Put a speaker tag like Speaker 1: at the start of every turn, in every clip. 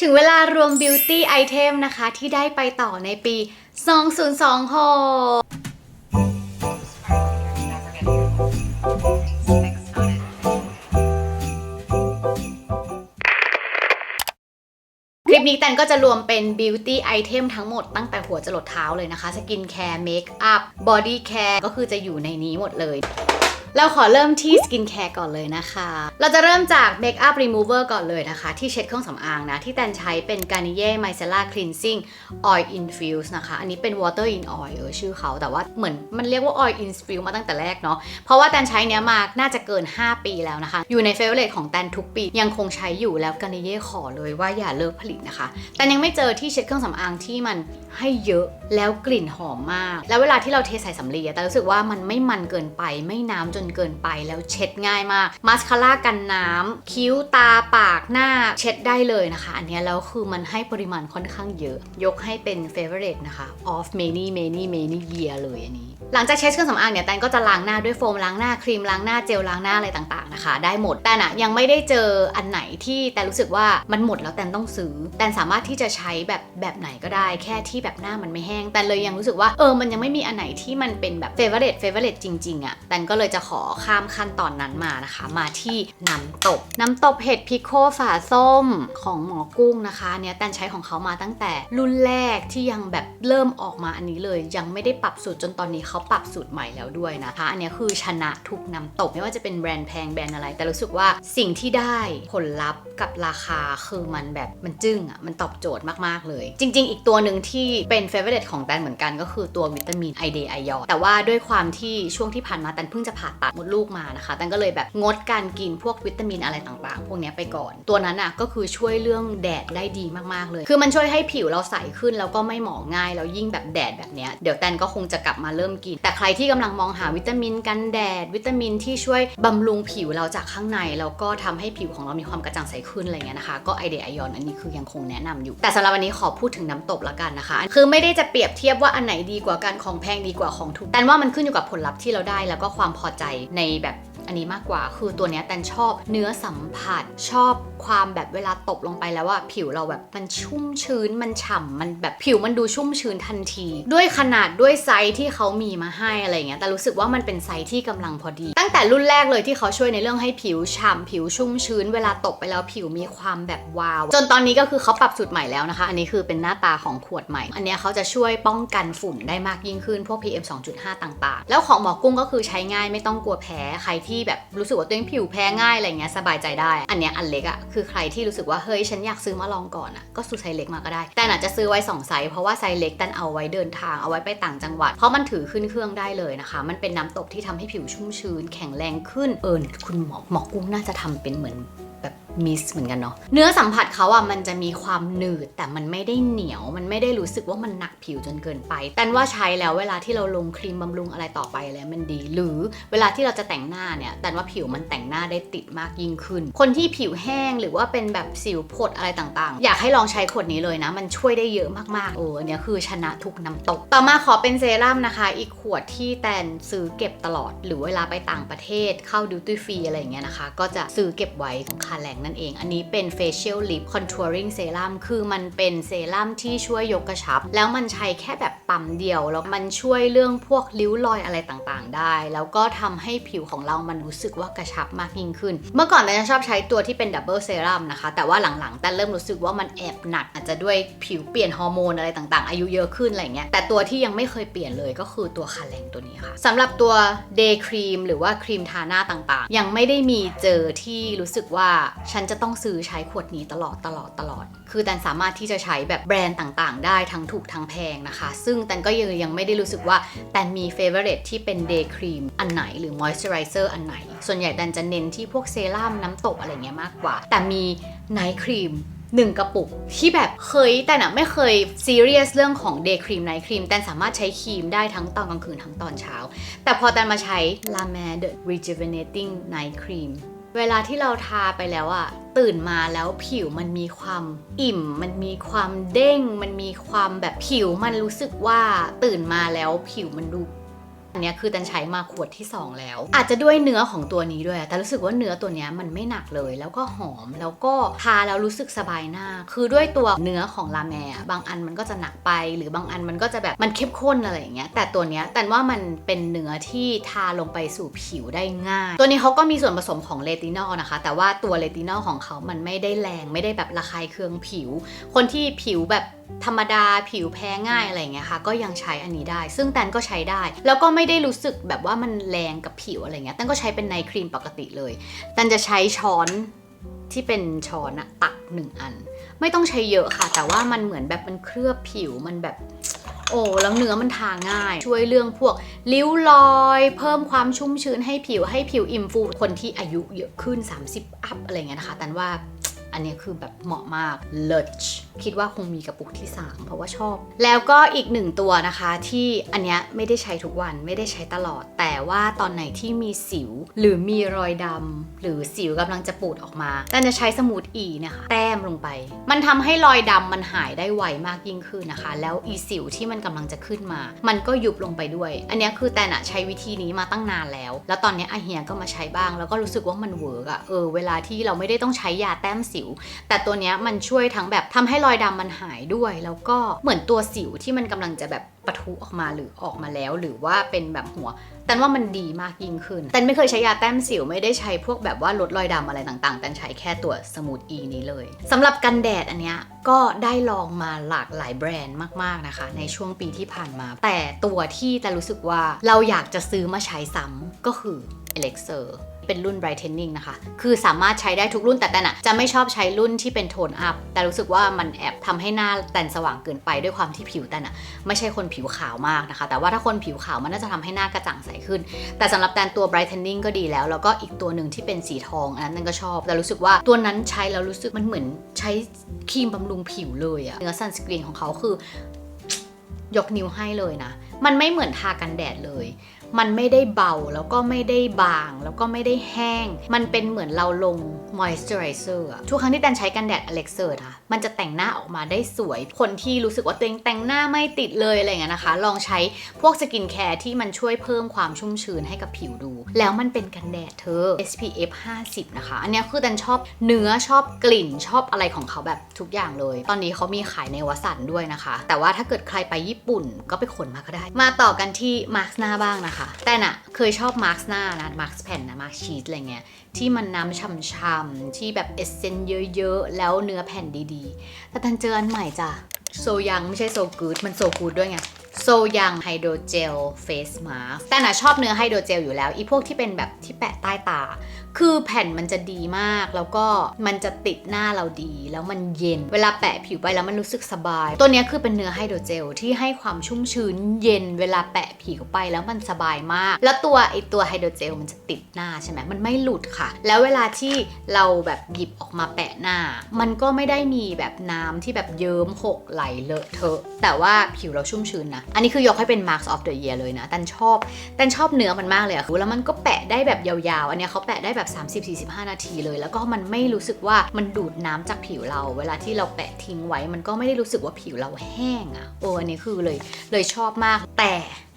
Speaker 1: ถึงเวลารวม beauty item นะคะ ที่ได้ไปต่อในปี 2026 คลิปนี้แตนก็จะรวมเป็น beauty item ทั้งหมดตั้งแต่หัวจรดเท้าเลยนะคะ สกินแคร์ เมคอัพ บอดี้แคร์ ก็คือจะอยู่ในนี้หมดเลย เราขอเริ่มที่สกินแคร์ก่อนเลยนะคะ เราจะเริ่มจากเมคอัพรีมูเวอร์ก่อนเลยนะคะ ที่เช็ดเครื่องสำอางนะ ที่แตนใช้เป็น Garnier Micellar Cleansing Oil Infuse นะคะ อันนี้เป็น Water in Oil เออชื่อเขา แต่ว่าเหมือนมันเรียกว่า Oil Infuse มาตั้งแต่แรกเนาะ เพราะว่าแตนใช้เนี้ยมาน่าจะเกิน 5 ปีแล้วนะคะ อยู่ในเฟเวอร์เรของแตนทุกปี ยังคงใช้อยู่แล้ว Garnier ขอเลยว่าอย่าเลิกผลิตนะคะ แต่ยังไม่เจอที่เช็ดเครื่องสำอางที่มันให้เยอะแล้วกลิ่นหอมมาก แล้วเวลาที่เราเทใส่สำลีแต่รู้สึกว่ามันไม่มันเกินไปไม่น้ำจนเกินไปแล้วเช็ดง่ายมากมาสคาร่ากันน้ำคิ้วตาปากหน้าเช็ดได้เลยนะคะ อันนี้แล้วคือมันให้ปริมาณค่อนข้างเยอะ ยกให้เป็น favorite นะคะ of many many many year เลยอันนี้หลังจากเช็ดเครื่องสำอางเนี่ยแตนก็จะล้างหน้าด้วยโฟมล้างหน้าครีมล้างหน้าเจลล้างหน้าอะไรต่างๆนะคะ ได้หมดแต่นะยังไม่ได้เจออันไหนที่แตนรู้สึกว่ามันหมดแล้วแตนต้องซื้อแตนสามารถที่จะใช้แบบแบบไหนก็ได้ แค่ที่แบบหน้ามันไม่แห้งแต่เลยยังรู้สึกว่าเออมันยังไม่มีอันไหนที่มันเป็นแบบ favorite favorite จริงๆอะ่ะแตนก็เลยจะขอข้ามขั้นตอนนั้นมานะคะ มาที่น้ำตก น้ำตกเห็ดพิโคฝาส้มของหมอกุ้งนะคะเนี้ยแตนใช้ของเขามาตั้งแต่รุ่นแรกที่ยังแบบเริ่มออกมาอันนี้เลย ยังไม่ได้ปรับสูตรจนตอนนี้เขาปรับสูตรใหม่แล้วด้วยนะคะ อันนี้คือชนะทุกน้ำตกไม่ว่าจะเป็นแบรนด์แพงแบรนด์อะไร แต่รู้สึกว่าสิ่งที่ได้ผลลัพธ์กับราคาคือมันแบบมันจึ้งอะมันตอบโจทย์มากๆเลย จริง ๆ อีกตัวหนึ่งที่เป็นเฟเวอร์เรของแตนเหมือนกันก็คือตัววิตามินไอเดไอยอแต่ว่าด้วยความที่ช่วงที่ผ่านมาแตนเพิ่งจะผ่าตัดมดลูกมานะคะแตนก็เลยแบบงดการกินพวกวิตามินอะไรต่างๆ พวกนี้ไปก่อน ตัวนั้นอะก็คือช่วยเรื่องแดดได้ดีมากๆเลย คือมันช่วยให้ผิวเราใสขึ้นแล้วก็ไม่หมองง่ายแล้วยิ่งแบบแดดแบบเนี้ยเดี๋ยวแตนก็คงจะกลับมาเริ่มกิน แต่ใครที่กำลังมองหาวิตามินกันแดด วิตามินที่ช่วยบำรุงผิวเราจากข้างใน แล้วก็ทำให้ผิวของเรามีความกระจ่างใสขึ้นอะไรเงี้ยนะคะ ก็ไอเดียไอยอนอันนี้คือยังคงแนะนำอยู่ แต่สำหรับวันนี้ขอพูดถึงน้ำตบละกันนะคะ คือไม่ได้จะเปรียบเทียบว่าอันไหนดีกว่ากันของแพงดีกว่าของถูกแต่ว่ามันขึ้นอยู่กับผลลัพธ์ที่เราได้แล้วก็ความพอใจในแบบ อันนี้มากกว่าคือตัวเนี้ยแตนชอบเนื้อสัมผัส ชอบความแบบเวลาตบลงไปแล้วว่าผิวเราแบบมันชุ่มชื้นมันฉ่ำมันแบบผิวมันดูชุ่มชื้นทันที ด้วยขนาดด้วยไซส์ที่เขามีมาให้อะไรเงี้ยแต่รู้สึกว่ามันเป็นไซส์ที่กำลังพอดี ตั้งแต่รุ่นแรกเลยที่เขาช่วยในเรื่องให้ผิวฉ่ำผิวชุ่มชื้น เวลาตบไปแล้วผิวมีความแบบวาว จนตอนนี้ก็คือเขาปรับสูตรใหม่แล้วนะคะ อันนี้คือเป็นหน้าตาของขวดใหม่ อันนี้เขาจะช่วยป้องกันฝุ่นได้มากยิ่งขึ้นพวก PM 2.5 ต่าง ๆ แล้วของหมอกุ้งก็คือใช้ง่ายไม่ต้องกลัวแพ้ใครที่แบบรู้สึกว่าตัวเองผิวแพ้ง่ายอะไรเงี้ยสบายใจได้ อันเนี้ยอันเล็กอะคือใครที่รู้สึกว่าเฮ้ยฉันอยากซื้อมาลองก่อนอะก็ซื้อไซส์เล็กมาก็ได้ แต่อาจจะซื้อไว้สงไซส์เพราะว่าไซส์เล็กตันเอาไว้เดินทางเอาไว้ไปต่างจังหวัด เพราะมันถือขึ้นเครื่องได้เลยนะคะ มันเป็นน้ำตกที่ทำให้ผิวชุ่มชื้น แข็งแรงขึ้นเออคุณหมอหมอกุ้งน่าจะทำเป็นเหมือนแบบ มิสเหมือนกันเนาะเนื้อสัมผัสเขาอะมันจะมีความหนืด แต่มันไม่ได้เหนียว มันไม่ได้รู้สึกว่ามันหนักผิวจนเกินไปแต่ว่าใช้แล้วเวลาที่เราลงครีมบำรุงอะไรต่อไปแล้วมันดี หรือเวลาที่เราจะแต่งหน้าเนี่ยแต่ว่าผิวมันแต่งหน้าได้ติดมากยิ่งขึ้น คนที่ผิวแห้งหรือว่าเป็นแบบสิวผดอะไรต่างๆ อยากให้ลองใช้ขวดนี้เลยนะ มันช่วยได้เยอะมากๆโอ้อันเนี้ยคือชนะทุกน้ำตก ต่อมาขอเป็นเซรั่มนะคะ อีกขวดที่แตนซื้อเก็บตลอด หรือเวลาไปต่างประเทศเข้าดิวตี้ฟรีอะไรอย่างเงี้ยนะคะ ก็จะซื้อเก็บไว้ของคาแรงนั่นเอง อันนี้เป็น facial lip contouring serum คือมันเป็นเซรั่มที่ช่วยยกกระชับ แล้วมันใช้แค่แบบปั๊มเดียว แล้วมันช่วยเรื่องพวกริ้วรอยอะไรต่างๆ ได้ แล้วก็ทำให้ผิวของเรามันรู้สึกว่ากระชับมากยิ่งขึ้น เมื่อก่อนแต่จะชอบใช้ตัวที่เป็นดับเบิลเซรั่มนะคะ แต่ว่าหลังๆ แต่เริ่มรู้สึกว่ามันแอบหนัก อาจจะด้วยผิวเปลี่ยนฮอร์โมนอะไรต่างๆ อายุเยอะขึ้นอะไรเงี้ย แต่ตัวที่ยังไม่เคยเปลี่ยนเลยก็คือตัวคาแรงตัวนี้ค่ะสำหรับตัว day cream หรือว่าครีมทาหน้าต่างๆ ยังไม่ได้มีเจอที่รู้สึกว่าฉันจะต้องซื้อใช้ขวดนี้ตลอดตลอดตลอด คือแตนสามารถที่จะใช้แบบแบรนด์ต่างๆ ได้ทั้งถูกทั้งแพงนะคะ ซึ่งแตนก็ยังยังไม่ได้รู้สึกว่าแตนมีเฟเวอร์เรที่เป็น day cream อันไหนหรือ moisturizer อันไหน ส่วนใหญ่แตนจะเน้นที่พวกเซรั่มน้ำตกอะไรเงี้ยมากกว่า แต่มี night cream หนึ่งกระปุกที่แบบเคยแต่น่ะไม่เคยซีเรียสเรื่องของ day cream night cream แต่สามารถใช้ครีมได้ทั้งตอนกลางคืนทั้งตอนเช้า แต่พอแตนมาใช้ La Mer The Rejuvenating Night Cream เวลาที่เราทาไปแล้วอะตื่นมาแล้วผิวมันมีความอิ่ม มันมีความเด้ง มันมีความแบบผิวมันรู้สึกว่าตื่นมาแล้วผิวมันดู อันเนี้ยคือตันใช้มาขวดที่ 2 แล้ว อาจจะด้วยเนื้อของตัวนี้ด้วย แต่รู้สึกว่าเนื้อตัวเนี้ยมันไม่หนักเลย แล้วก็หอมแล้วก็ทาแล้วรู้สึกสบายหน้า คือด้วยตัวเนื้อของลาแมบางอันมันก็จะหนักไป หรือบางอันมันก็จะแบบมันเข้มข้นอะไรอย่างเงี้ยแต่ตัวเนี้ยแต่ว่ามันเป็นเนื้อที่ทาลงไปสู่ผิวได้ง่าย ตัวนี้เขาก็มีส่วนผสมของเลตินอลนะคะ แต่ว่าตัวเลตินอลของเขามันไม่ได้แรงไม่ได้แบบระคายเคืองผิว คนที่ผิวแบบธรรมดาผิวแพ้ง่ายอะไรเงี้ยค่ะก็ยังใช้อันนี้ได้ ซึ่งแตนก็ใช้ได้ แล้วก็ไม่ได้รู้สึกแบบว่ามันแรงกับผิวอะไรเงี้ยแตนก็ใช้เป็นไนท์ครีมปกติเลยแตนจะใช้ช้อนที่เป็นช้อนอะตักหนึ่งอัน ไม่ต้องใช้เยอะค่ะ แต่ว่ามันเหมือนแบบมันเคลือบผิวมันแบบโอ้แล้วเนื้อมันทาง่าย ช่วยเรื่องพวกริ้วรอย เพิ่มความชุ่มชื้นให้ผิวให้ผิวอิ่มฟูคนที่อายุเยอะขึ้น 30 อัพอะไรเงี้ยนะคะ ตันว่า อันนี้คือแบบเหมาะมากเลิศคิดว่าคงมีกระปุกที่ 3 เพราะว่าชอบ แล้วก็อีกหนึ่งตัวนะคะ ที่อันเนี้ยไม่ได้ใช้ทุกวันไม่ได้ใช้ตลอด แต่ว่าตอนไหนที่มีสิว หรือมีรอยดำหรือสิวกำลังจะปูดออกมาแต่จะใช้สมูทอีนี่ยค่ะแต้มลงไป มันทำให้รอยดำมันหายได้ไวมากยิ่งขึ้นนะคะ แล้วอีสิวที่มันกำลังจะขึ้นมา มันก็ยุบลงไปด้วย อันนี้คือแต่นะใช้วิธีนี้มาตั้งนานแล้ว แล้วตอนนี้อาเฮียก็มาใช้บ้าง แล้วก็รู้สึกว่ามันเวิร์กอะเออเวลาที่เราไม่ได้ต้องใช้ยาแต้มสิวแต่ตัวเนี้ยมันช่วยทั้งแบบทำให้รอยดำมันหายด้วย แล้วก็เหมือนตัวสิวที่มันกำลังจะแบบปะทุออกมาหรือออกมาแล้ว หรือว่าเป็นแบบหัวแต่ว่ามันดีมากยิ่งขึ้นแต่ไม่เคยใช้ยาแต้มสิวไม่ได้ใช้พวกแบบว่าลดรอยดำอะไรต่างๆแต่ใช้แค่ตัวสมูทอีนี้เลยสำหรับกันแดดอันเนี้ยก็ได้ลองมาหลากหลายแบรนด์มากๆนะคะ ในช่วงปีที่ผ่านมา แต่ตัวที่แต่รู้สึกว่าเราอยากจะซื้อมาใช้ซ้ำก็คือ Elixir เซอร์ เป็นรุ่น brightening นะคะ คือสามารถใช้ได้ทุกรุ่นแต่แต่น่ะจะไม่ชอบใช้รุ่นที่เป็นโทนอัพ แต่รู้สึกว่ามันแอบทำให้หน้าแตนสว่างเกินไปด้วยความที่ผิวแตนอะไม่ใช่คนผิวขาวมากนะคะ แต่ว่าถ้าคนผิวขาวมันน่าจะทำให้หน้ากระจ่างใสขึ้น แต่สำหรับแตนตัว brightening ก็ดีแล้ว แล้วก็อีกตัวหนึ่งที่เป็นสีทองอันนั้นแตนก็ชอบ แต่รู้สึกว่าตัวนั้นใช้แล้วรู้สึกมันเหมือนใช้ครีมบำรุงผิวเลยอะเนื้อซันสกรีนของเขาคือยกนิ้วให้เลยนะ มันไม่เหมือนทากันแดดเลย มันไม่ได้เบาแล้วก็ไม่ได้บาง แล้วก็ไม่ได้แห้ง มันเป็นเหมือนเราลง moisturizer อะทุกครั้งที่แตนใช้กันแดด Alexa ค่ะมันจะแต่งหน้าออกมาได้สวย คนที่รู้สึกว่าตัวเองแต่งหน้าไม่ติดเลยอะไรเงี้ยนะคะ ลองใช้พวกสกินแคร์ที่มันช่วยเพิ่มความชุ่มชื้นให้กับผิวดู แล้วมันเป็นกันแดดเธอ SPF 50 นะคะ อันนี้คือแตนชอบเนื้อชอบกลิ่นชอบอะไรของเขาแบบทุกอย่างเลย ตอนนี้เขามีขายในวัสันด้วยนะคะ แต่ว่าถ้าเกิดใครไปญี่ปุ่นก็ไปขนมาก็ได้ มาต่อกันที่มาร์คหน้าบ้างนะคะแต่น่ะเคยชอบมาร์คหน้านะมาร์คแผ่นนะมาร์คชีสอะไรเงี้ยที่มันน้ำช่ำๆที่แบบเอสเซนเยอะๆ แล้วเนื้อแผ่นดีๆ แต่ตันเจออันใหม่จ้ะโซยังไม่ใช่โซกูดมันโซกูดด้วยไงโซยังไฮโดรเจลเฟสมาสแต่น่ะชอบเนื้อไฮโดรเจลอยู่แล้วอีพวกที่เป็นแบบที่แปะใต้ตา คือแผ่นมันจะดีมาก แล้วก็มันจะติดหน้าเราดี แล้วมันเย็น เวลาแปะผิวไปแล้วมันรู้สึกสบาย ตัวนี้คือเป็นเนื้อไฮโดรเจลที่ให้ความชุ่มชื้นเย็น เวลาแปะผิวไปแล้วมันสบายมาก แล้วตัวไอตัวไฮโดรเจลมันจะติดหน้าใช่ไหมมันไม่หลุดค่ะ แล้วเวลาที่เราแบบหยิบออกมาแปะหน้า มันก็ไม่ได้มีแบบน้ำที่แบบเยิ้มหกไหลเลอะเทอะ แต่ว่าผิวเราชุ่มชื้นนะ อันนี้คือยกให้เป็น marks of the year เลยนะ ตันชอบ ตันชอบเนื้อมันมากเลยอะคือแล้วมันก็แปะได้แบบยาวๆ อันเนี้ยเขาแปะได้แบบ30-45 นาทีเลย แล้วก็มันไม่รู้สึกว่ามันดูดน้ำจากผิวเรา เวลาที่เราแปะทิ้งไว้ มันก็ไม่ได้รู้สึกว่าผิวเราแห้งอะโอ้อันนี้คือเลยเลยชอบมาก แต่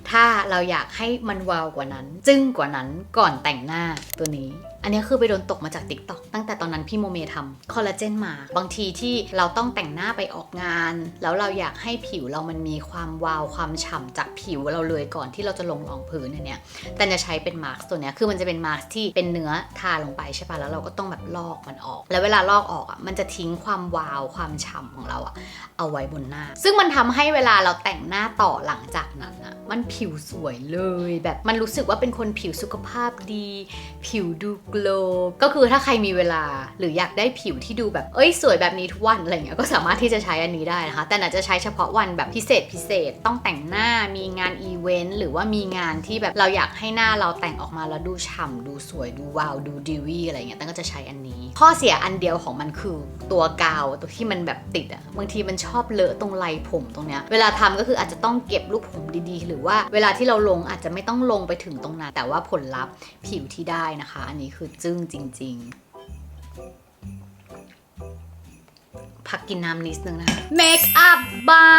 Speaker 1: ถ้าเราอยากให้มันวาวกว่านั้น จึ้งกว่านั้นก่อนแต่งหน้าตัวนี้ อันนี้คือไปโดนตกมาจาก t ิ k t o k ตั้งแต่ตอนนั้นพี่โมเมทำคอลลาเจนมา บางทีที่เราต้องแต่งหน้าไปออกงาน แล้วเราอยากให้ผิวเรามันมีความวาวความฉ่ำจากผิวเราเลยก่อนที่เราจะลงรองพื้นอันเนี้ยแต่จะใช้เป็นมาร์กตัวเนี้ยคือมันจะเป็นมาร์กที่เป็นเนื้อทาลงไปใช่ปะแล้วเราก็ต้องแบบลอกมันออก แล้วเวลาลอกออกอะมันจะทิ้งความวาวความฉ่ำของเราอะเอาไว้บนหน้า ซึ่งมันทำให้เวลาเราแต่งหน้าต่อหลังจากนั้นอะมันผิวสวยเลยแบบมันรู้สึกว่าเป็นคนผิวสุขภาพดี ผิวดูโลก็คือถ้าใครมีเวลาหรืออยากได้ผิวที่ดูแบบ เอ้ยสวยแบบนี้ทุกวันอะไรเงี้ยก็สามารถที่จะใช้อันนี้ได้นะคะ แต่อาจจะใช้เฉพาะวันแบบพิเศษพิเศษต้องแต่งหน้ามีงานอีเวนต์หรือว่ามีงานที่แบบเราอยากให้หน้าเราแต่งออกมาแล้วดูฉ่ำดูสวยดูวาวดูดิวี่อะไรเงี้ยแต่ก็จะใช้อันนี้ ข้อเสียอันเดียวของมันคือตัวกาวตัวที่มันแบบติดอะบางทีมันชอบเลอะตรงไหล่ผมตรงเนี้ยเวลาทำก็คืออาจจะต้องเก็บลูกผมดีๆ หรือว่าเวลาที่เราลงอาจจะไม่ต้องลงไปถึงตรงนั้นแต่ว่าผลลัพธ์ผิวที่ได้นะคะ อันนี้คือจึ้งจริง ๆ พักกินน้ำนิดนึงนะคะเมคอัพบ้า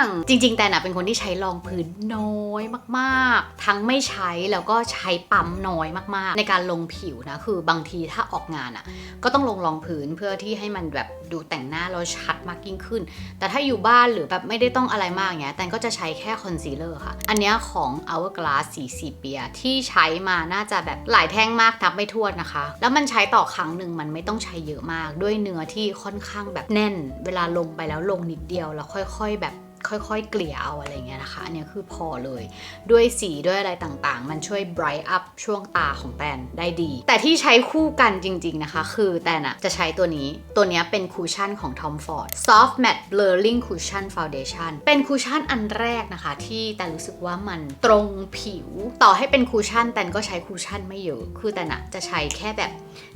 Speaker 1: ง จริง ๆ แต่น่ะเป็นคนที่ใช้รองพื้นน้อยมากๆ ทั้งไม่ใช้แล้วก็ใช้ปั๊มน้อยมากๆ ในการลงผิวนะคือบางทีถ้าออกงานอะ่ะ ก็ต้องลงรองพื้นเพื่อที่ให้มันแบบดูแต่งหน้าเราชัดมากยิ่งขึ้น แต่ถ้าอยู่บ้านหรือแบบไม่ได้ต้องอะไรมากเงี้ยแตนก็จะใช้แค่คอนซีลเลอร์ค่ะ อันนี้ของ Hourglass สีสีเปียที่ใช้มาน่าจะแบบหลายแท่งมากนับไม่ถ้วนนะคะ แล้วมันใช้ต่อครั้งหนึ่งมันไม่ต้องใช้เยอะมากด้วยเนื้อที่ค่อนข้างแบบแน่น เวลาลงไปแล้วลงนิดเดียวแล้วค่อย ๆ แบบค่อยๆ เกลี่ยเอาอะไรเงี้ยนะคะ อันนี้คือพอเลย ด้วยสีด้วยอะไรต่างๆ มันช่วย bright up ช่วงตาของแตนได้ดี แต่ที่ใช้คู่กันจริงๆนะคะ คือแตนอะจะใช้ตัวนี้ ตัวนี้เป็นคูชั่นของ Tom Ford Soft Matte Blurring Cushion Foundation เป็นคูชั่นอันแรกนะคะ ที่แตนรู้สึกว่ามันตรงผิว ต่อให้เป็นคูชั่นแตนก็ใช้คูชั่นไม่เยอะ คือแตนอะจะใช้แค่แบบ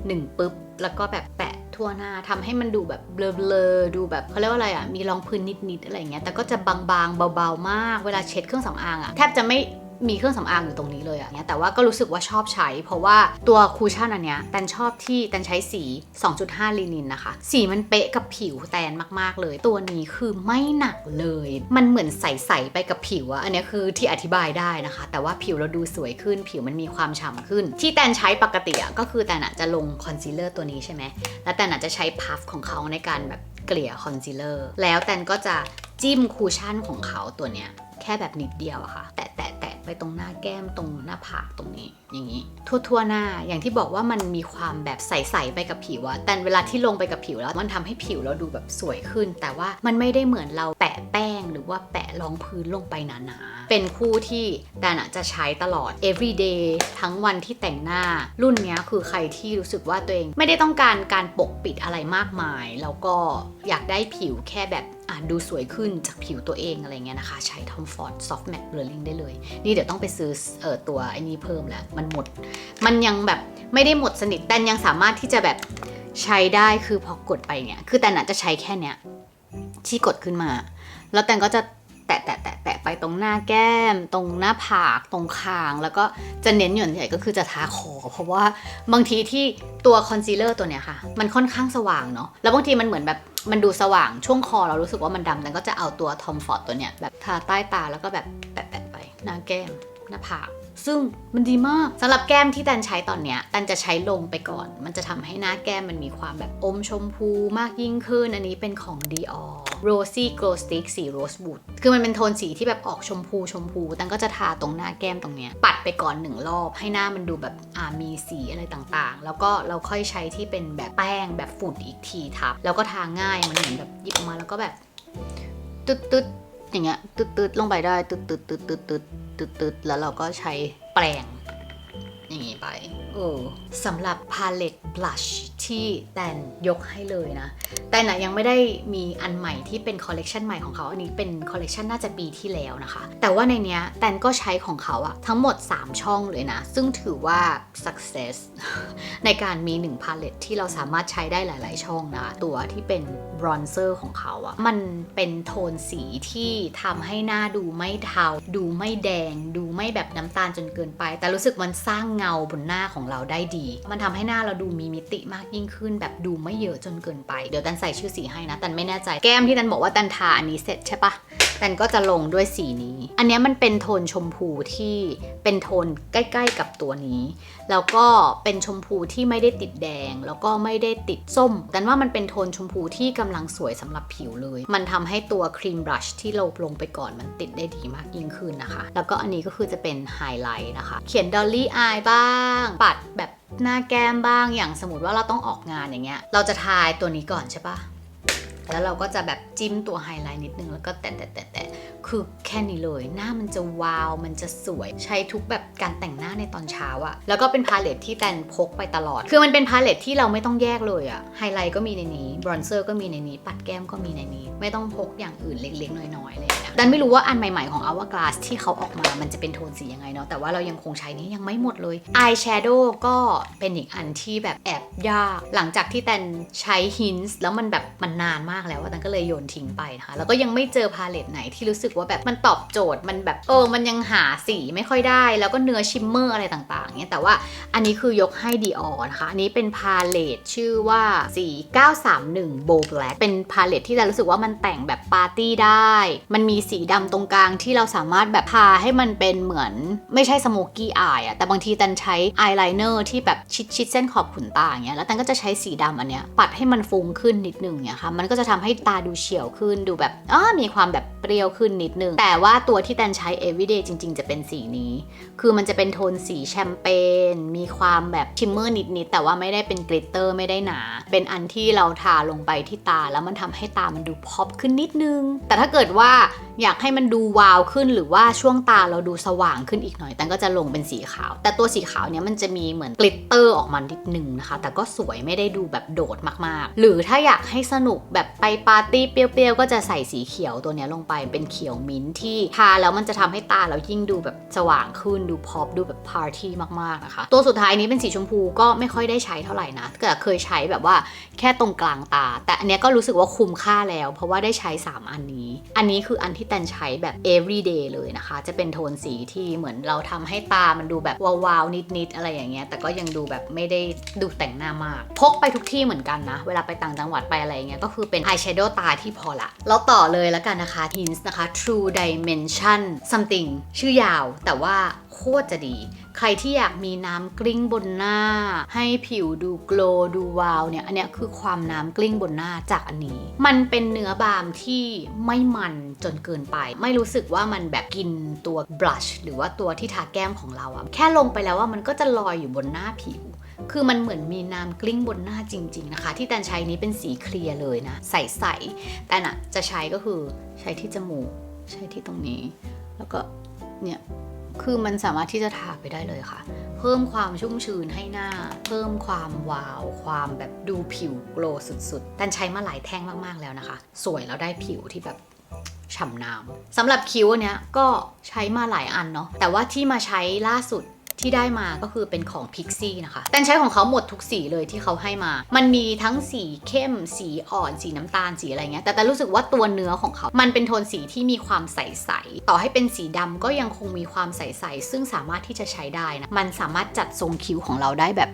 Speaker 1: หนึ่งปึ๊บ แล้วก็แบบแปะทั่วหน้าทำให้มันดูแบบเบลอๆดูแบบเขาเรียกว่าอะไรอะมีรองพื้นนิดๆอะไรเงี้ยแต่ก็จะบางๆเบาๆมาก เวลาเช็ดเครื่องสำอางอะแทบจะไม่ มีเครื่องสำอางอยู่ตรงนี้เลยอะเนี่ยแต่ว่าก็รู้สึกว่าชอบใช้ เพราะว่าตัวคูชั่นอันเนี้ยแตนชอบที่แตนใช้สี 2.5ลีนินนะคะ สีมันเป๊ะกับผิวแตนมากๆเลย ตัวนี้คือไม่หนักเลย มันเหมือนใสๆไปกับผิวอะอันนี้คือที่อธิบายได้นะคะ แต่ว่าผิวเราดูสวยขึ้น ผิวมันมีความฉ่ำขึ้น ที่แตนใช้ปกติอะก็คือแตนอะจะลงคอนซีลเลอร์ตัวนี้ใช่ไหมแล้วแตนอาจะใช้พัฟของเขาในการแบบเกลี่ยคอนซีลเลอร์แล้วแตนก็จะจิ้มคูชั่นของเขาตัวเนี้ย ค่แบบนิดเดียวอะค่ะ แตะแตะแตะไปตรงหน้าแก้มตรงหน้าผากตรงนี้อย่างนี้ ทั่วๆหน้าอย่างที่บอกว่ามันมีความแบบใสๆไปกับผิวอะแต่เวลาที่ลงไปกับผิวแล้ว มันทำให้ผิวเราดูแบบสวยขึ้น แต่ว่ามันไม่ได้เหมือนเราแปะแป้ง หรือว่าแปะรองพื้นลงไปหนาๆเป็นคู่ที่แตนอะจะใช้ตลอด everyday ทั้งวันที่แต่งหน้า รุ่นนี้คือใครที่รู้สึกว่าตัวเอง ไม่ได้ต้องการการปกปิดอะไรมากมาย แล้วก็อยากได้ผิวแค่แบบ ดูสวยขึ้นจากผิวตัวเองอะไรเงี้ยนะคะ ใช้ Tom Ford Soft Matte Blurring ได้เลย นี่เดี๋ยวต้องไปซื้อเอ่อตัวไอ้นี้เพิ่มแล้ว มันหมด มันยังแบบไม่ได้หมดสนิท แต่ยังสามารถที่จะแบบใช้ได้คือพอกดไปเนี่ย คือแต่น่ะจะใช้แค่เนี้ยที่กดขึ้นมา แล้วแตนก็จะ แตะแตะแตะแตะไปตรงหน้าแก้ม ตรงหน้าผากตรงคาง แล้วก็จะเน้นหย่อนใหญ่ก็คือจะทาคอเพราะว่าบางทีที่ตัวคอนซีลเลอร์ตัวเนี้ยค่ะ มันค่อนข้างสว่างเนาะแล้วบางทีมันเหมือนแบบมันดูสว่างช่วงคอเรารู้สึกว่ามันดำแต่ก็จะเอาตัวทอมฟอร์ดตัวเนี้ยแบบทาใต้ตาแล้วก็แบบแปะๆไปหน้าแก้ม หน้าผากซึ่งมันดีมากสำหรับแก้มที่แตนใช้ตอนเนี้ยแตนจะใช้ลงไปก่อน มันจะทำให้หน้าแก้มมันมีความแบบอมชมพูมากยิ่งขึ้น อันนี้เป็นของ Dior Rosy Glow Stick สี Rosewood คือมันเป็นโทนสีที่แบบออกชมพูชมพูแตนก็จะทาตรงหน้าแก้มตรงเนี้ยปัดไปก่อนหนึ่งรอบ ให้หน้ามันดูแบบอ่ามีสีอะไรต่างๆ แล้วก็เราค่อยใช้ที่เป็นแบบแป้งแบบฝุ่นอีกทีทับ แล้วก็ทาง่ายมันเหมือนแบบหยิบออกมาแล้วก็แบบตึ๊ดตึ๊ด อย่างเงี้ยตึ๊ดตึ๊ดลงไปได้ตึ๊ดตึ๊ดตึ๊ดตึ๊ดตึ๊ดตึ๊ดตึ๊ดแล้วเราก็ใช้แปรงอย่างงี้ไปเออสำหรับพาเลตบลัช ที่แตนยกให้เลยนะ แต่นะยังไม่ได้มีอันใหม่ที่เป็นคอลเลกชันใหม่ของเขา อันนี้เป็นคอลเลกชันน่าจะปีที่แล้วนะคะ แต่ว่าในเนี้ยแตนก็ใช้ของเขาอะทั้งหมด 3 ช่องเลยนะ ซึ่งถือว่า success ในการมี 1 พาเลตที่เราสามารถใช้ได้หลาย ๆ ช่องนะ ตัวที่เป็นบรอนเซอร์ของเขาอะมันเป็นโทนสีที่ทำให้หน้าดูไม่เทา ดูไม่แดง ดูไม่แบบน้ำตาลจนเกินไป แต่รู้สึกมันสร้างเงาบนหน้าของเราได้ดี มันทำให้หน้าเราดูมีมิติมากยิ่งขึ้นแบบดูไม่เยอะจนเกินไป เดี๋ยวแตันใส่ชื่อสีให้นะแตันไม่แน่ใจ แก้มที่แตันบอกว่าแตันทาอันนี้เสร็จใช่ปะแตนก็จะลงด้วยสีนี้ อันนี้มันเป็นโทนชมพูที่เป็นโทนใกล้ ๆ กับตัวนี้ แล้วก็เป็นชมพูที่ไม่ได้ติดแดง แล้วก็ไม่ได้ติดส้ม แต่ว่ามันเป็นโทนชมพูที่กำลังสวยสำหรับผิวเลย มันทำให้ตัวครีมบลัชที่เราลงไปก่อนมันติดได้ดีมากยิ่งขึ้นนะคะ แล้วก็อันนี้ก็คือจะเป็นไฮไลท์นะคะ เขียนดอลลี่อายบ้าง ปัดแบบ หน้าแก้มบ้างอย่างสมมติว่าเราต้องออกงานอย่างเงี้ย เราจะทายตัวนี้ก่อนใช่ปะแล้วเราก็จะแบบจิ้มตัวไฮไลท์นิดนึงแล้วก็แตะแตะแตะแตะ คือแค่นี้เลย หน้ามันจะวาว มันจะสวย ใช้ทุกแบบการแต่งหน้าในตอนเช้าอะแล้วก็เป็นพาเลตที่แตนพกไปตลอด คือมันเป็นพาเลตที่เราไม่ต้องแยกเลยอะไฮไลท์ก็มีในนี้บรอนเซอร์ก็มีในนี้ ปัดแก้มก็มีในนี้ ไม่ต้องพกอย่างอื่นเล็กๆ น้อยๆอะไรอย่างเลยดันไม่รู้ว่าอันใหม่ๆของ Hourglass ที่เขาออกมา มันจะเป็นโทนสียังไงเนาะ แต่ว่าเรายังคงใช้นี้ยังไม่หมดเลยอายแชโดว์ก็เป็นอีกอันที่แบบแอบยาก หลังจากที่แตนใช้ฮินส์แล้วมันแบบมันนานมากแล้วอะแตนก็เลยโยนทิ้งไปนะคะ แล้วก็ยังไม่เจอพาเลตไหนที่รู้สึกว่าว่าแบบมันตอบโจทย์มันแบบเออมันยังหาสีไม่ค่อยได้ แล้วก็เนื้อชิมเมอร์อะไรต่างๆเนี่ยแต่ว่าอันนี้คือยกให้ดีออนะคะ อันนี้เป็นพาเลตชื่อว่าสี931 Bow Black เป็นพาเลตที่เรารู้สึกว่ามันแต่งแบบปาร์ตี้ได้ มันมีสีดำตรงกลางที่เราสามารถแบบพาให้มันเป็นเหมือนไม่ใช่สโมกกี้อายอะแต่บางทีตันใช้อายไลเนอร์ที่แบบชิดชิดเส้นขอบขุนตาอย่างเงี้ยแล้วตันก็จะใช้สีดำอันเนี้ยปัดให้มันฟุ้งขึ้นนิดนึงเนี่ยค่ะมันก็จะทำให้ตาดูเฉียวขึ้นดูแบบอ้ามีความแบบเปรี้ยวขึ้นนิดนึง แต่ว่าตัวที่แตนใช้ everyday จริง ๆ จะเป็นสีนี้ คือมันจะเป็นโทนสีแชมเปญ มีความแบบชิมเมอร์นิดๆ แต่ว่าไม่ได้เป็นกลิตเตอร์ไม่ได้หนา เป็นอันที่เราทาลงไปที่ตา แล้วมันทำให้ตามันดูพอปขึ้นนิดนึง แต่ถ้าเกิดว่าอยากให้มันดูวาวขึ้นหรือว่าช่วงตาเราดูสว่างขึ้นอีกหน่อยแตนก็จะลงเป็นสีขาว แต่ตัวสีขาวเนี้ยมันจะมีเหมือนกลิตเตอร์ออกมานิดนึงนะคะ แต่ก็สวยไม่ได้ดูแบบโดดมากๆ หรือถ้าอยากให้สนุกแบบไปปาร์ตี้เปรี้ยวๆ ก็จะใส่สีเขียวตัวเนี้ยลงไปเป็นเขียวมิ้นที่ทาแล้วมันจะทำให้ตาเรายิ่งดูแบบสว่างขึ้นดูพอปดูแบบปาร์ตี้มากๆนะคะ ตัวสุดท้ายนี้เป็นสีชมพูก็ไม่ค่อยได้ใช้เท่าไหร่นะแต่เคยใช้แบบว่าแค่ตรงกลางตา แต่อันเนี้ยก็รู้สึกว่าคุ้มค่าแล้ว เพราะว่าได้ใช้ 3 อันนี้ อันนี้คืออันที่แตนใช้แบบ everyday เลยนะคะ จะเป็นโทนสีที่เหมือนเราทำให้ตามันดูแบบวาวๆนิดๆอะไรอย่างเงี้ยแต่ก็ยังดูแบบไม่ได้ดูแต่งหน้ามาก พกไปทุกที่เหมือนกันนะ เวลาไปต่างจังหวัดไปอะไรเงี้ยก็คือเป็น eyeshadow ตาที่พอละแล้วต่อเลยแล้วกันนะคะ hints นะคะ true dimension something ชื่อยาวแต่ว่าโคตรจะดี ใครที่อยากมีน้ำกลิ้งบนหน้า ให้ผิวดูโกลดูวาวเนี่ย อันนี้คือความน้ำกลิ้งบนหน้าจากอันนี้ มันเป็นเนื้อบามที่ไม่มันจนเกินไป ไม่รู้สึกว่ามันแบบกินตัวบลัชหรือว่าตัวที่ทาแก้มของเราอะแค่ลงไปแล้วว่ามันก็จะลอยอยู่บนหน้าผิวคือมันเหมือนมีน้ำกลิ้งบนหน้าจริง ๆ นะคะ ที่แตนใช้นี้เป็นสีเคลียร์เลยนะ ใสๆแต่น่ะจะใช้ก็คือใช้ที่จมูก ใช้ที่ตรงนี้ แล้วก็เนี่ยคือมันสามารถที่จะทาไปได้เลยค่ะ เพิ่มความชุ่มชื้นให้หน้า เพิ่มความวาว ความแบบดูผิวโกลสุดๆแตนใช้มาหลายแท่งมากๆแล้วนะคะ สวยแล้วได้ผิวที่แบบฉ่ำน้ำสำหรับคิ้วอันเนี้ยก็ใช้มาหลายอันเนาะแต่ว่าที่มาใช้ล่าสุด ที่ได้มาก็คือเป็นของ p i x i นะคะแต่ใช้ของเขาหมดทุกสีเลยที่เขาให้มา มันมีทั้งสีเข้ม สีอ่อน สีน้ำตาล สีอะไรเงี้ย แต่แต่รู้สึกว่าตัวเนื้อของเขา มันเป็นโทนสีที่มีความใสๆ ต่อให้เป็นสีดำก็ยังคงมีความใสๆ ซึ่งสามารถที่จะใช้ได้นะ มันสามารถจัดทรงคิ้วของเราได้แบบ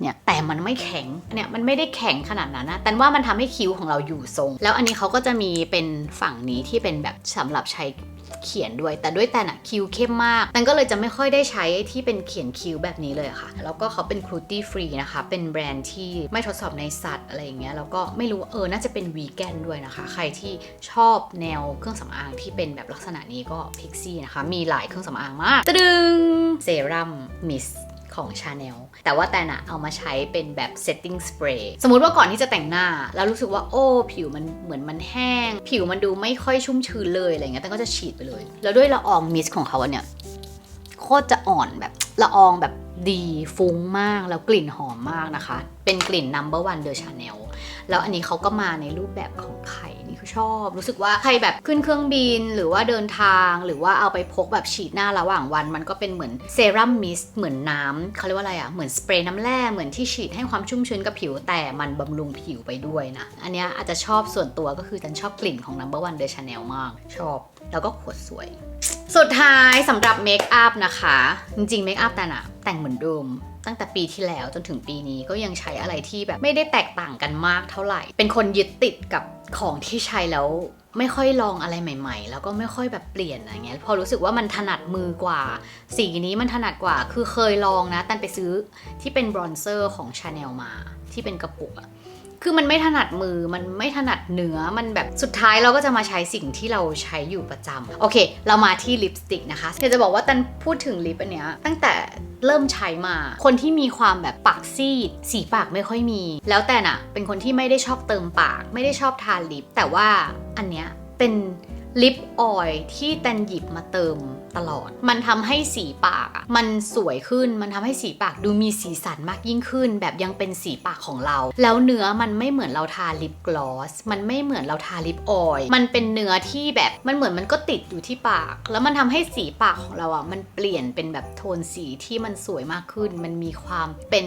Speaker 1: เนี่ยแต่มันไม่แข็งเนี่ยมันไม่ได้แข็งขนาดนั้นนะแต่ว่ามันทำให้คิ้วของเราอยู่ทรง แล้วอันนี้เขาก็จะมีเป็นฝั่งนี้ที่เป็นแบบสำหรับใช้ เขียนด้วย แต่ด้วยแตนอะคิวเข้มมากแตนก็เลยจะไม่ค่อยได้ใช้ที่เป็นเขียนคิวแบบนี้เลยค่ะ แล้วก็เขาเป็นครูตี้ฟรีนะคะ เป็นแบรนด์ที่ไม่ทดสอบในสัตว์อะไรอย่างเงี้ย แล้วก็ไม่รู้เออ น่าจะเป็นวีแกนด้วยนะคะ ใครที่ชอบแนวเครื่องสำอางที่เป็นแบบลักษณะนี้ก็พิกซี่นะคะ มีหลายเครื่องสำอางมาก ตะดึง เซรั่มมิส ของ Chanel แต่ว่าแต่น่ะเอามาใช้เป็นแบบ setting spray สมมุติว่าก่อนที่จะแต่งหน้า แล้วรู้สึกว่าโอ้ผิวมันเหมือนมันแห้ง ผิวมันดูไม่ค่อยชุ่มชื้นเลยอะไรเงี้ยแต่ก็จะฉีดไปเลย แล้วด้วยละอองมิสของเขาเนี่ยโคตรจะอ่อนแบบละอองแบบดีฟุ้งมากแล้วกลิ่นหอมมากนะคะ เป็นกลิ่น number one de Chanel แล้วอันนี้เขาก็มาในรูปแบบของไข่ ชอบ รู้สึกว่าใครแบบขึ้นเครื่องบินหรือว่าเดินทาง หรือว่าเอาไปพกแบบฉีดหน้าระหว่างวัน มันก็เป็นเหมือนเซรั่มมิสต์เหมือนน้ำเขาเรียกว่าอะไรอะ่ะเหมือนสเปรย์น้ำแร่เหมือนที่ฉีดให้ความชุ่มชื้นกับผิวแต่มันบำรุงผิวไปด้วยนะอันเนี้ยอาจจะชอบส่วนตัวก็คือฉันชอบกลิ่นของ number one de Chanel มาก ชอบ แล้วก็ขวดสวย สุดท้ายสำหรับเมคอัพนะคะ จริงๆเมคอัพแต่น่ะแต่งเหมือนเดิม ตั้งแต่ปีที่แล้วจนถึงปีนี้ก็ยังใช้อะไรที่แบบไม่ได้แตกต่างกันมากเท่าไหร่ เป็นคนยึดติดกับของที่ใช้แล้วไม่ค่อยลองอะไรใหม่ ๆ แล้วก็ไม่ค่อยแบบเปลี่ยนอะไรเงี้ยพอรู้สึกว่ามันถนัดมือกว่า สีนี้มันถนัดกว่า คือเคยลองนะ ตันไปซื้อที่เป็นบรอนเซอร์ของชาแนลมาที่เป็นกระปุกอะ คือมันไม่ถนัดมือมันไม่ถนัดเนื้อมันแบบสุดท้ายเราก็จะมาใช้สิ่งที่เราใช้อยู่ประจำโอเค เรามาที่ลิปสติกนะคะเดี๋ยวจะบอกว่าตันพูดถึงลิปอันเนี้ยตั้งแต่เริ่มใช้มา คนที่มีความแบบปากซีด สีปากไม่ค่อยมี แล้วแต่น่ะ เป็นคนที่ไม่ได้ชอบเติมปาก ไม่ได้ชอบทาลิป แต่ว่าอันเนี้ยเป็นลิปออยล์ที่แตนหยิบมาเติม ตลอด มันทำให้สีปากอะมันสวยขึ้น มันทำให้สีปากดูมีสีสันมากยิ่งขึ้น แบบยังเป็นสีปากของเรา แล้วเนื้อมันไม่เหมือนเราทาลิปกลอส มันไม่เหมือนเราทาลิปออยล์มันเป็นเนื้อที่แบบมันเหมือนมันก็ติดอยู่ที่ปาก แล้วมันทำให้สีปากของเราอะมันเปลี่ยนเป็นแบบโทนสีที่มันสวยมากขึ้น มันมีความเป็น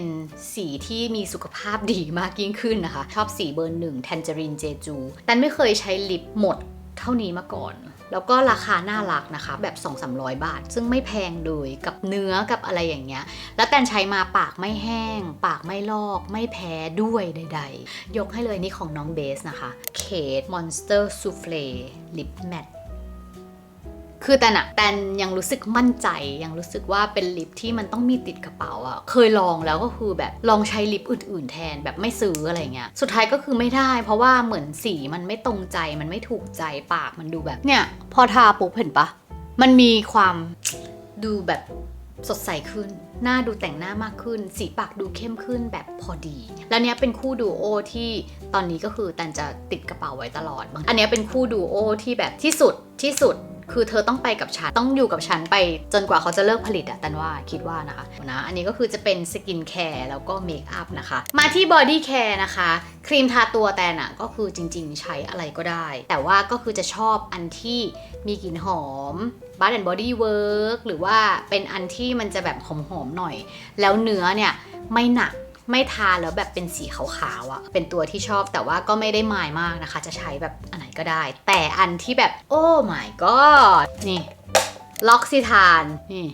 Speaker 1: สีที่มีสุขภาพดีมากยิ่งขึ้นนะคะ ชอบสีเบอร์หนึ่ง Tangerine Jeju แต่ไม่เคยใช้ลิปหมดเท่านี้มาก่อน แล้วก็ราคาน่ารักนะคะ แบบ 2-300 บาท ซึ่งไม่แพงเลยกับเนื้อกับอะไรอย่างเงี้ย แล้วแตนใช้มาปากไม่แห้ง ปากไม่ลอก ไม่แพ้ด้วยใด ๆ ยกให้เลยนี่ของน้องเบสนะคะเคทมอนสเตอร์ซูเฟลลิปแมท คือแตนอะแตนยังรู้สึกมั่นใจ ยังรู้สึกว่าเป็นลิปที่มันต้องมีติดกระเป๋าอะเคยลองแล้วก็คือแบบลองใช้ลิปอื่น ๆ แทนแบบไม่ซื้ออะไรเงี้ย สุดท้ายก็คือไม่ได้ เพราะว่าเหมือนสีมันไม่ตรงใจ มันไม่ถูกใจปากมันดูแบบเนี่ย พอทาปุ๊บเห็นปะ มันมีความดูแบบสดใสขึ้น หน้าดูแต่งหน้ามากขึ้น สีปากดูเข้มขึ้นแบบพอดี แล้วเนี้ยเป็นคู่ดูโอที่ตอนนี้ก็คือแตนจะติดกระเป๋าไว้ตลอด อันเนี้ยเป็นคู่ดูโอที่แบบที่สุดที่สุด คือเธอต้องไปกับฉัน ต้องอยู่กับฉันไปจนกว่าเขาจะเลิกผลิตอะแตันว่าคิดว่านะคะนะอันนี้ก็คือจะเป็นสกินแคร์แล้วก็เมคอัพนะคะ มาที่บอดี้แคร์นะคะครีมทาตัวแตนอะก็คือจริงๆ ใช้อะไรก็ได้ แต่ว่าก็คือจะชอบอันที่มีกลิ่นหอม Bath and Body Work หรือว่าเป็นอันที่มันจะแบบหอมๆหน่อย แล้วเนื้อเนี่ยไม่หนัก ไม่ทาแล้วแบบเป็นสีขาวๆอะ่ะ เป็นตัวที่ชอบแต่ว่าก็ไม่ได้มายมากนะคะ จะใช้แบบอันไหนก็ได้ แต่อันที่แบบโอ้ my god นี่ ล็อกซิทาน นี่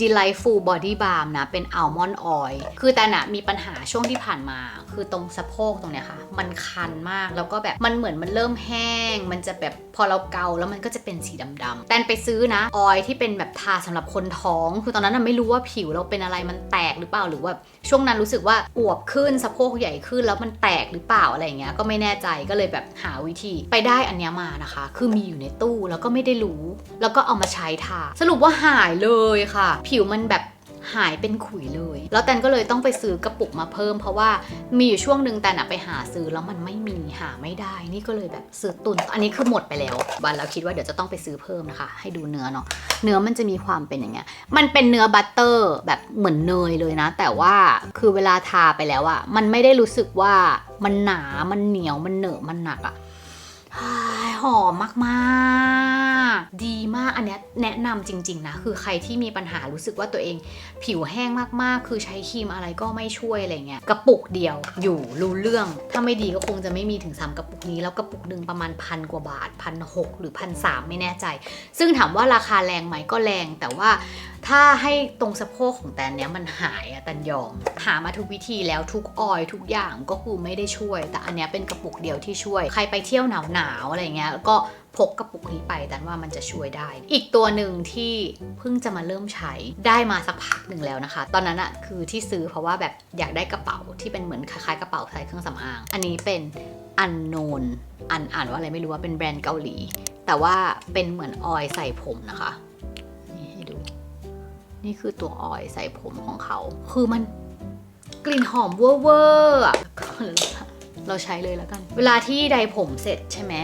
Speaker 1: Delightful Body Balm นะ เป็นอัลมอนด์ออยล์คือแต่นะมีปัญหาช่วงที่ผ่านมา คือตรงสะโพกตรงเนี้ยค่ะ มันคันมากแล้วก็แบบมันเหมือนมันเริ่มแห้ง มันจะแบบพอเราเกาแล้วมันก็จะเป็นสีดำๆแตนไปซื้อนะออยล์ที่เป็นแบบทาสำหรับคนท้อง คือตอนนั้นน่ะไม่รู้ว่าผิวเราเป็นอะไรมันแตกหรือเปล่าหรือว่าช่วงนั้นรู้สึกว่าอวบขึ้นสะโพกใหญ่ขึ้นแล้วมันแตกหรือเปล่าอะไรอย่างเงี้ยก็ไม่แน่ใจก็เลยแบบหาวิธีไปได้อันเนี้ยมานะคะ คือมีอยู่ในตู้แล้วก็ไม่ได้รู้ แล้วก็เอามาใช้ทาสรุปว่าหายเลยค่ะผิวมันแบบหายเป็นขุยเลย แล้วแตนก็เลยต้องไปซื้อกระปุกมาเพิ่ม เพราะว่ามีอยู่ช่วงหนึ่งแตนไปหาซื้อแล้วมันไม่มีหาไม่ได้ นี่ก็เลยแบบซื้อตุน อันนี้คือหมดไปแล้ว วันแล้วคิดว่าเดี๋ยวจะต้องไปซื้อเพิ่มนะคะ ให้ดูเนื้อเนาะ เนื้อมันจะมีความเป็นอย่างเงี้ย มันเป็นเนื้อบัตเตอร์แบบเหมือนเนยเลยนะ แต่ว่าคือเวลาทาไปแล้วอะมันไม่ได้รู้สึกว่ามันหนา มันเหนียว มันเหนอะ มันหนักอะ หอมมากๆ ดีมากอันนี้แนะนำจริง ๆ นะ คือใครที่มีปัญหารู้สึกว่าตัวเองผิวแห้งมากๆ คือใช้ครีมอะไรก็ไม่ช่วยอะไรเงี้ยกระปุกเดียวอยู่รู้เรื่อง ถ้าไม่ดีก็คงจะไม่มีถึง 3 กระปุกนี้ แล้วกระปุกหนึ่งประมาณพันกว่าบาทพันหหรือพันสไม่แน่ใจ ซึ่งถามว่าราคาแรงไหมก็แรงแต่ว่าถ้าให้ตรงสะโพกของแตนเนี้ยมันหายอะแตนยอม หามาทุกวิธีแล้วทุกออยทุกอย่างก็คือไม่ได้ช่วย แต่อันเนี้ยเป็นกระปุกเดียวที่ช่วย ใครไปเที่ยวหนาวๆอะไรเงี้ยแล้วก็พกกระปุกนี้ไปแตนว่ามันจะช่วยได้ อีกตัวหนึ่งที่เพิ่งจะมาเริ่มใช้ได้มาสักพักหนึ่งแล้วนะคะ ตอนนั้นอะคือที่ซื้อเพราะว่าแบบอยากได้กระเป๋าที่เป็นเหมือนคล้ายๆกระเป๋าใส่เครื่องสำอาง อันนี้เป็นอันโนนอันอ่านว่าอะไรไม่รู้ว่าเป็นแบรนด์เกาหลี แต่ว่าเป็นเหมือนออยใส่ผมนะคะ นี่ให้ดู นี่คือตัวออยใส่ผมของเขา คือมันกลิ่นหอมเวอร์เวอร์อะก็เลยเราใช้เลยแล้วกัน เวลาที่ใดผมเสร็จใช่ไหม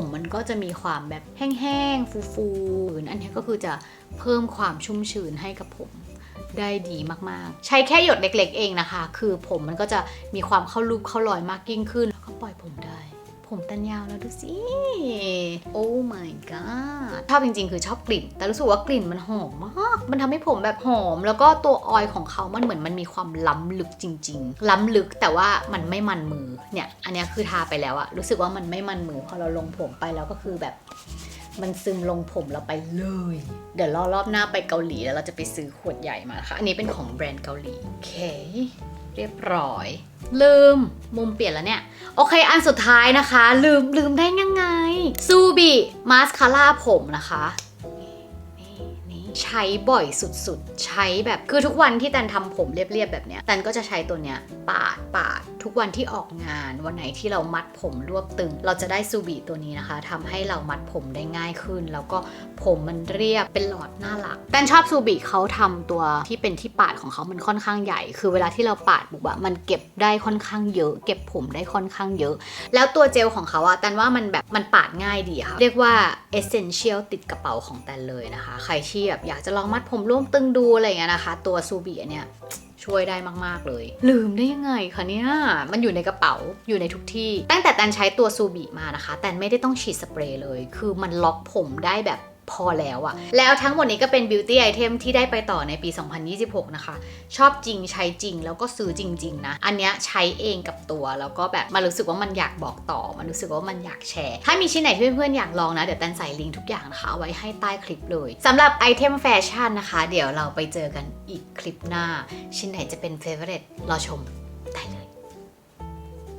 Speaker 1: ผมมันก็จะมีความแบบแห้งๆ ฟูๆ อันนี้ก็คือจะเพิ่มความชุ่มชื้นให้กับผมได้ดีมากๆ ใช้แค่หยดเล็กๆ เองนะคะ คือผมมันก็จะมีความเข้ารูปเข้ารอยมากยิ่งขึ้น แล้วก็ปล่อยผมได้ ผมตันยาวแล้วดูสิ โอ้ my god ชอบจริงๆ คือชอบกลิ่น แต่รู้สึกว่ากลิ่นมันหอมมาก มันทำให้ผมแบบหอม แล้วก็ตัวออยล์ของเขามันเหมือนมันมีความล้ำลึกจริง ๆ ล้ำลึกแต่ว่ามันไม่มันมือ เนี่ย อันนี้คือทาไปแล้วอะรู้สึกว่ามันไม่มันมือ พอเราลงผมไปแล้วก็คือแบบมันซึมลงผมเราไปเลย เดี๋ยวรอรอบหน้าไปเกาหลีแล้วเราจะไปซื้อขวดใหญ่มานะคะอันนี้เป็นของแบรนด์เกาหลี โอเค เรียบร้อย ลืมมุมเปลี่ยนแล้วเนี่ย โอเค อันสุดท้ายนะคะ ลืมลืมได้ยังไง ซูบิมาสคาร่าผมนะคะ ใช้บ่อยสุดๆ ใช้แบบคือทุกวันที่แตนทำผมเรียบๆแบบเนี้ยแตนก็จะใช้ตัวเนี้ยปาดปาดทุกวันที่ออกงาน วันไหนที่เรามัดผมรวบตึง เราจะได้ซูบิตัวนี้นะคะทำให้เรามัดผมได้ง่ายขึ้น แล้วก็ผมมันเรียบเป็นหลอดน่ารักแตนชอบซูบิเขาทำตัวที่เป็นที่ปาดของเขามันค่อนข้างใหญ่ คือเวลาที่เราปาดบุบอะมันเก็บได้ค่อนข้างเยอะ เก็บผมได้ค่อนข้างเยอะ แล้วตัวเจลของเขาอะแตนว่ามันแบบมันปาดง่ายดีค่ะเรียกว่า essential ติดกระเป๋าของแตนเลยนะคะ ใครที่แบบอยากจะลองมัดผมร่วมตึงดูอะไรอย่างเงี้ยนะคะ ตัวซูบีเนี่ยช่วยได้มาก ๆ เลย ลืมได้ยังไงคะเนี่ย มันอยู่ในกระเป๋าอยู่ในทุกที่ ตั้งแต่แตนใช้ตัวซูบีมานะคะ แตนไม่ได้ต้องฉีดสเปรย์เลย คือมันล็อกผมได้แบบ พอแล้วอะแล้วทั้งหมดนี้ก็เป็น beauty item ที่ได้ไปต่อในปี 2026 นะคะ ชอบจริงใช้จริงแล้วก็ซื้อจริง ๆ นะ อันเนี้ยใช้เองกับตัว แล้วก็แบบมันรู้สึกว่ามันอยากบอกต่อ มันรู้สึกว่ามันอยากแชร์ ถ้ามีชิ้นไหนที่เพื่อนๆอยากลองนะ เดี๋ยวแตนใส่ลิงก์ทุกอย่างนะคะเอาไว้ให้ใต้คลิปเลยสำหรับไอเทมแฟชั่นนะคะ เดี๋ยวเราไปเจอกันอีกคลิปหน้า ชิ้นไหนจะเป็น favorite รอชมได้เลย